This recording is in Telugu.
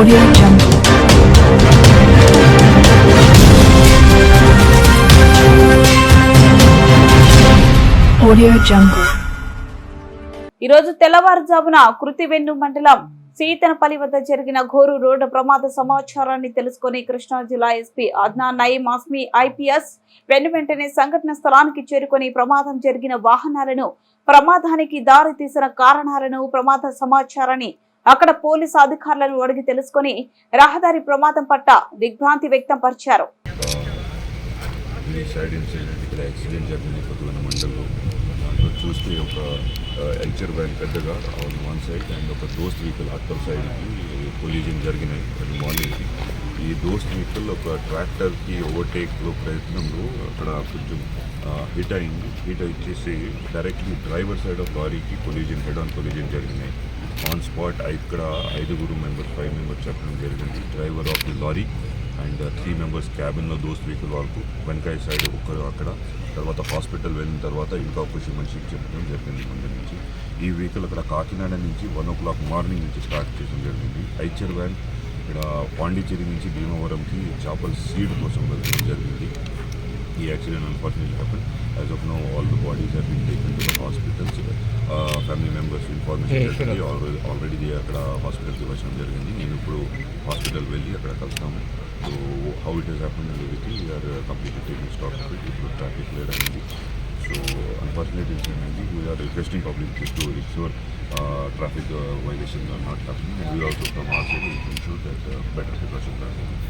Audio Jungle. Audio Jungle. ఈరోజు తెల్లవారుజామున కృతివెన్ను మండలం సీతనపల్లి వద్ద జరిగిన ఘోరు రోడ్డు ప్రమాద సమాచారాన్ని తెలుసుకుని కృష్ణా జిల్లా ఎస్పీ అద్నా నయీం ఆస్మి ఐపీఎస్ వెను వెంటనే సంఘటన స్థలానికి చేరుకొని ప్రమాదం జరిగిన వాహనాలను ప్రమాదానికి దారి తీసిన కారణాలను ప్రమాద సమాచారాన్ని అక్కడ పోలీసు అధికారులను అడిగి తెలుసుకొని రహదారి ప్రమాదం పట్ల దిగ్భ్రాంతి వ్యక్తం పరిచారు చూస్తే ఒక ఎల్చర్ వ్యాన్ పెద్దగా ఆన్ వన్ సైడ్ అండ్ ఒక దోస్త్ వెహికల్ అక్కర్ సైడ్కి కొలిజన్ జరిగినాయి మార్నింగ్కి ఈ దోస్త్ వెహికల్ ఒక ట్రాక్టర్కి ఓవర్టేక్లో ప్రయత్నంలో అక్కడ కొంచెం హిట్ అయింది హిట్ వచ్చేసి డైరెక్ట్లీ డ్రైవర్ సైడ్ ఆఫ్ లారీకి కొలిజన్ హెడ్ ఆన్ కొలిజన్ జరిగినాయి ఆన్ స్పాట్ ఇక్కడ ఐదుగురు మెంబర్స్ ఫైవ్ మెంబర్స్ చెప్పడం జరిగింది. Driver of the lorry and three members క్యాబిన్లో those vehicle వరకు వెనకాయ సైడ్ ఒకరు అక్కడ. తర్వాత హాస్పిటల్ వెళ్ళిన తర్వాత ఇంకా ఒక మనిషికి చెప్పడం జరిగింది ముందు నుంచి. ఈ వెహికల్ అక్కడ కాకినాడ నుంచి వన్ ఓ క్లాక్ మార్నింగ్ నుంచి స్టార్ట్ చేయడం జరిగింది. ఐచర్ వ్యాన్ ఇక్కడ పాండిచ్చేరి నుంచి భీమవరంకి చేపల సీడ్ కోసం వెళ్ళడం జరిగింది. ఈ accident unfortunately happen as of now all the bodies have been to the hospitals family members information already అక్కడ హాస్పిటల్కి వచ్చడం జరిగింది. నేను ఇప్పుడు హాస్పిటల్ వెళ్ళి అక్కడ కలుస్తాము so how it has happen అనేది we are completely taking stock ఇప్పుడు ట్రాఫిక్ అయింది. సో అన్ఫార్చునేట్ ఇన్సిడెంట్ అయింది we are requesting public to ensure traffic violations are not happening and we also from our side ensure that better precautions